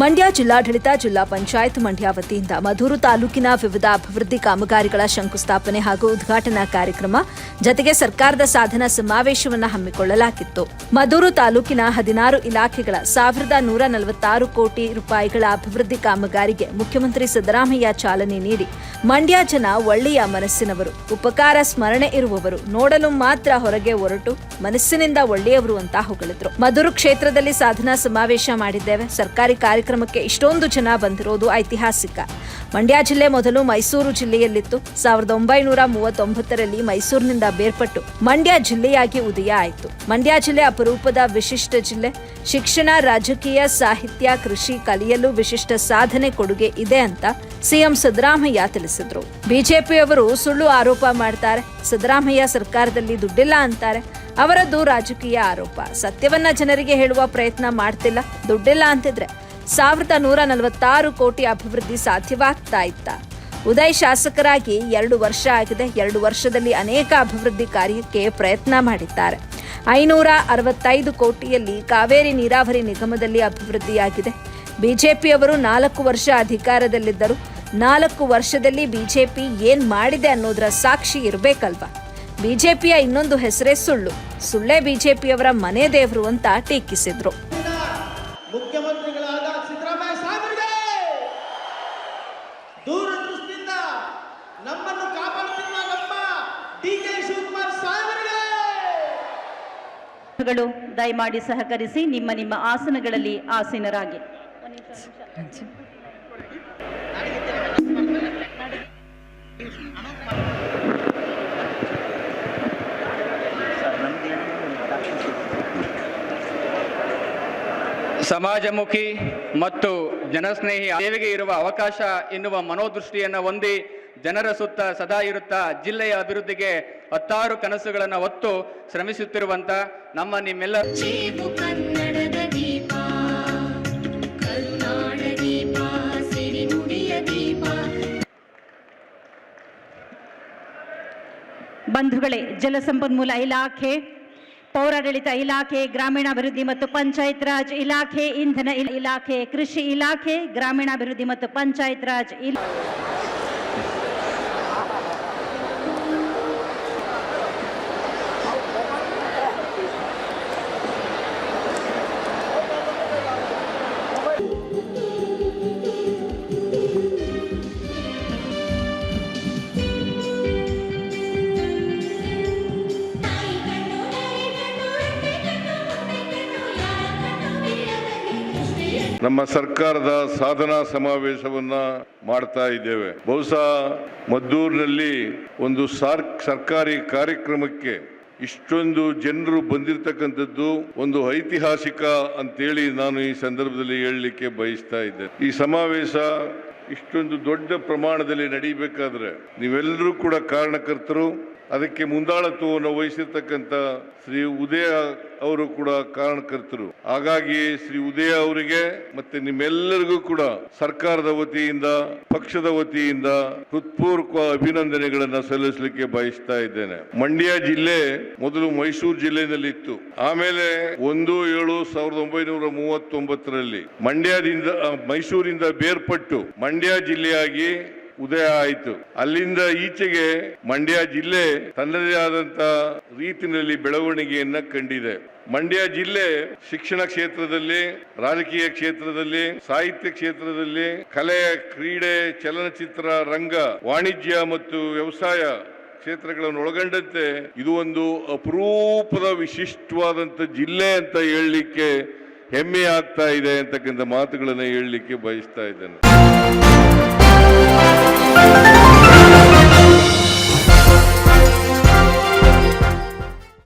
ಮಂಡ್ಯ ಜಿಲ್ಲಾಡಳಿತ, ಜಿಲ್ಲಾ ಪಂಚಾಯತ್ ಮಂಡ್ಯ ವತಿಯಿಂದ ಮಧೂರು ತಾಲೂಕಿನ ವಿವಿಧ ಅಭಿವೃದ್ಧಿ ಕಾಮಗಾರಿಗಳ ಶಂಕುಸ್ಥಾಪನೆ ಹಾಗೂ ಉದ್ಘಾಟನಾ ಕಾರ್ಯಕ್ರಮ, ಜತೆಗೆ ಸರ್ಕಾರದ ಸಾಧನ ಸಮಾವೇಶವನ್ನು ಹಮ್ಮಿಕೊಳ್ಳಲಾಗಿತ್ತು. ಮಧೂರು ತಾಲೂಕಿನ ಹದಿನಾರು ಇಲಾಖೆಗಳ ಸಾವಿರದ ನೂರ ನಲವತ್ತಾರು ಕೋಟಿ ರೂಪಾಯಿಗಳ ಅಭಿವೃದ್ಧಿ ಕಾಮಗಾರಿಗೆ ಮುಖ್ಯಮಂತ್ರಿ ಸಿದ್ದರಾಮಯ್ಯ ಚಾಲನೆ ನೀಡಿ ಮಂಡ್ಯ ಜನ ಒಳ್ಳೆಯ ಮನಸ್ಸಿನವರು. ಉಪಕಾರ, ಸ್ಮರಣೆ ಇರುವವರು. ನೋಡಲು ಮಾತ್ರ ಹೊರಗೆ ಹೊರಟು ಮನಸ್ಸಿನಿಂದ ಒಳ್ಳೆಯವರು ಅಂತ ಹೊಗಳಿದ್ರು. ಮಧುರು ಕ್ಷೇತ್ರದಲ್ಲಿ ಸಾಧನಾ ಸಮಾವೇಶ ಮಾಡಿದ್ದೇವೆ. ಸರ್ಕಾರಿ ಕಾರ್ಯಕ್ರಮಕ್ಕೆ ಇಷ್ಟೊಂದು ಜನ ಬಂದಿರೋದು ಐತಿಹಾಸಿಕ. ಮಂಡ್ಯ ಜಿಲ್ಲೆ ಮೊದಲು ಮೈಸೂರು ಜಿಲ್ಲೆಯಲ್ಲಿತ್ತು. ಸಾವಿರದ ಒಂಬೈನೂರ ಮೂವತ್ತೊಂಬತ್ತರಲ್ಲಿ ಮೈಸೂರಿನಿಂದ ಬೇರ್ಪಟ್ಟು ಮಂಡ್ಯ ಜಿಲ್ಲೆಯಾಗಿ ಉದಯ ಆಯಿತು. ಮಂಡ್ಯ ಜಿಲ್ಲೆ ಅಪರೂಪದ ವಿಶಿಷ್ಟ ಜಿಲ್ಲೆ. ಶಿಕ್ಷಣ, ರಾಜಕೀಯ, ಸಾಹಿತ್ಯ, ಕೃಷಿ ಕಲಿಯಲು ವಿಶಿಷ್ಟ ಸಾಧನೆ ಕೊಡುಗೆ ಇದೆ ಅಂತ ಸಿಎಂ ಸಿದ್ದರಾಮಯ್ಯ ತಿಳಿಸಿದ್ರು. ಬಿಜೆಪಿಯವರು ಸುಳ್ಳು ಆರೋಪ ಮಾಡ್ತಾರೆ. ಸಿದ್ದರಾಮಯ್ಯ ಸರ್ಕಾರದಲ್ಲಿ ದುಡ್ಡಿಲ್ಲ ಅಂತಾರೆ. ಅವರದ್ದು ರಾಜಕೀಯ ಆರೋಪ. ಸತ್ಯವನ್ನ ಜನರಿಗೆ ಹೇಳುವ ಪ್ರಯತ್ನ ಮಾಡ್ತಿಲ್ಲ. ದುಡ್ಡಿಲ್ಲ ಅಂತಿದ್ರೆ ಸಾವಿರದ ನೂರ ನಲವತ್ತಾರು ಕೋಟಿ ಅಭಿವೃದ್ಧಿ ಸಾಧ್ಯವಾಗ್ತಾ ಇತ್ತ. ಉದಯ್ ಶಾಸಕರಾಗಿ ಎರಡು ವರ್ಷ ಆಗಿದೆ. ಎರಡು ವರ್ಷದಲ್ಲಿ ಅನೇಕ ಅಭಿವೃದ್ಧಿ ಕಾರ್ಯಕ್ಕೆ ಪ್ರಯತ್ನ ಮಾಡಿದ್ದಾರೆ. ಐನೂರ ಅರವತ್ತೈದು ಕೋಟಿಯಲ್ಲಿ ಕಾವೇರಿ ನೀರಾವರಿ ನಿಗಮದಲ್ಲಿ ಅಭಿವೃದ್ಧಿಯಾಗಿದೆ. ಬಿಜೆಪಿಯವರು ನಾಲ್ಕು ವರ್ಷ ಅಧಿಕಾರದಲ್ಲಿದ್ದರು ನಾಲ್ಕು ವರ್ಷದಲ್ಲಿ ಬಿಜೆಪಿ ಏನ್ ಮಾಡಿದೆ ಅನ್ನೋದರ ಸಾಕ್ಷಿ ಇರಬೇಕಲ್ವಾ? ಬಿಜೆಪಿಯ ಇನ್ನೊಂದು ಹೆಸರೇ ಸುಳ್ಳು. ಸುಳ್ಳೇ ಬಿಜೆಪಿಯವರ ಮನೆ ದೇವರು ಅಂತ ಟೀಕಿಸಿದ್ರು. ದಯಮಾಡಿ ಸಹಕರಿಸಿ ನಿಮ್ಮ ನಿಮ್ಮ ಆಸನಗಳಲ್ಲಿ ಆಸೀನರಾಗಿ. ಸಮಾಜಮುಖಿ ಮತ್ತು ಜನಸ್ನೇಹಿ ಸೇವೆಗೆ ಇರುವ ಅವಕಾಶ ಎನ್ನುವ ಮನೋದೃಷ್ಟಿಯನ್ನು ಹೊಂದಿ ಜನರ ಸುತ್ತ ಸದಾ ಇರುತ್ತಾ ಜಿಲ್ಲೆಯ ಅಭಿವೃದ್ಧಿಗೆ ಹತ್ತಾರು ಕನಸುಗಳನ್ನು ಹೊತ್ತು ಶ್ರಮಿಸುತ್ತಿರುವಂತ ನಮ್ಮ ನಿಮ್ಮೆಲ್ಲ ಜೇಬು ಕನ್ನಡದ ದೀಪ ಕರುನಾಡ ದೀಪ ಸಿರಿನುಡಿಯ ದೀಪ. ಬಂಧುಗಳೇ ಜಲಸಂಪನ್ಮೂಲ ಇಲಾಖೆ ಪೌರಾಡಳಿತ ಇಲಾಖೆ ಗ್ರಾಮೀಣಾಭಿವೃದ್ಧಿ ಮತ್ತು ಪಂಚಾಯತ್ ರಾಜ್ ಇಲಾಖೆ ಇಂಧನ ಇಲಾಖೆ ಕೃಷಿ ಇಲಾಖೆ ಗ್ರಾಮೀಣಾಭಿವೃದ್ಧಿ ಮತ್ತು ಪಂಚಾಯತ್ ರಾಜ್ ಇಲ ನಮ್ಮ ಸರ್ಕಾರದ ಸಾಧನಾ ಸಮಾವೇಶವನ್ನ ಮಾಡ್ತಾ ಇದ್ದೇವೆ. ಬಹುಶಃ ಮದ್ದೂರಿನಲ್ಲಿ ಒಂದು ಸಾರ್, ಸರ್ಕಾರಿ ಕಾರ್ಯಕ್ರಮಕ್ಕೆ ಇಷ್ಟೊಂದು ಜನರು ಬಂದಿರತಕ್ಕಂಥದ್ದು ಒಂದು ಐತಿಹಾಸಿಕ ಅಂತೇಳಿ ನಾನು ಈ ಸಂದರ್ಭದಲ್ಲಿ ಹೇಳಲಿಕ್ಕೆ ಬಯಸ್ತಾ ಇದ್ದೇನೆ ಈ ಸಮಾವೇಶ ಇಷ್ಟೊಂದು ದೊಡ್ಡ ಪ್ರಮಾಣದಲ್ಲಿ ನಡೀಬೇಕಾದ್ರೆ ನೀವೆಲ್ಲರೂ ಕೂಡ ಕಾರಣಕರ್ತರು, ಅದಕ್ಕೆ ಮುಂದಾಳತ್ವವನ್ನು ವಹಿಸಿರ್ತಕ್ಕಂಥ ಶ್ರೀ ಉದಯ ಅವರು ಕೂಡ ಕಾರಣಕರ್ತರು. ಹಾಗಾಗಿ ಶ್ರೀ ಉದಯ ಅವರಿಗೆ ಮತ್ತೆ ನಿಮ್ಮೆಲ್ಲರಿಗೂ ಕೂಡ ಸರ್ಕಾರದ ವತಿಯಿಂದ, ಪಕ್ಷದ ವತಿಯಿಂದ ಹೃತ್ಪೂರ್ವಕ ಅಭಿನಂದನೆಗಳನ್ನ ಸಲ್ಲಿಸಲಿಕ್ಕೆ ಬಯಸ್ತಾ ಇದ್ದೇನೆ. ಮಂಡ್ಯ ಜಿಲ್ಲೆ ಮೊದಲು ಮೈಸೂರು ಜಿಲ್ಲೆಯಲ್ಲಿತ್ತು. ಆಮೇಲೆ ಒಂದು ಏಳು ಸಾವಿರದ ಒಂಬೈನೂರ ಮೂವತ್ತೊಂಬತ್ತರಲ್ಲಿ ಮಂಡ್ಯದಿಂದ, ಮೈಸೂರಿಂದ ಬೇರ್ಪಟ್ಟು ಮಂಡ್ಯ ಜಿಲ್ಲೆಯಾಗಿ ಉದಯ ಆಯಿತು. ಅಲ್ಲಿಂದ ಈಚೆಗೆ ಮಂಡ್ಯ ಜಿಲ್ಲೆ ತನ್ನದೇ ಆದಂತ ರೀತಿಯಲ್ಲಿ ಬೆಳವಣಿಗೆಯನ್ನ ಕಂಡಿದೆ. ಮಂಡ್ಯ ಜಿಲ್ಲೆ ಶಿಕ್ಷಣ ಕ್ಷೇತ್ರದಲ್ಲಿ, ರಾಜಕೀಯ ಕ್ಷೇತ್ರದಲ್ಲಿ, ಸಾಹಿತ್ಯ ಕ್ಷೇತ್ರದಲ್ಲಿ ಕಲೆ ಕ್ರೀಡೆ, ಚಲನಚಿತ್ರ, ರಂಗ, ವಾಣಿಜ್ಯ ಮತ್ತು ವ್ಯವಸಾಯ ಕ್ಷೇತ್ರಗಳನ್ನು ಒಳಗೊಂಡಂತೆ ಇದು ಒಂದು ಅಪರೂಪದ ವಿಶಿಷ್ಟವಾದಂತ ಜಿಲ್ಲೆ ಅಂತ ಹೇಳಲಿಕ್ಕೆ ಹೆಮ್ಮೆ ಆಗ್ತಾ ಇದೆ ಅಂತಕ್ಕಂಥ ಮಾತುಗಳನ್ನು ಹೇಳಲಿಕ್ಕೆ ಬಯಸ್ತಾ ಇದ್ದೇನೆ. Thank you.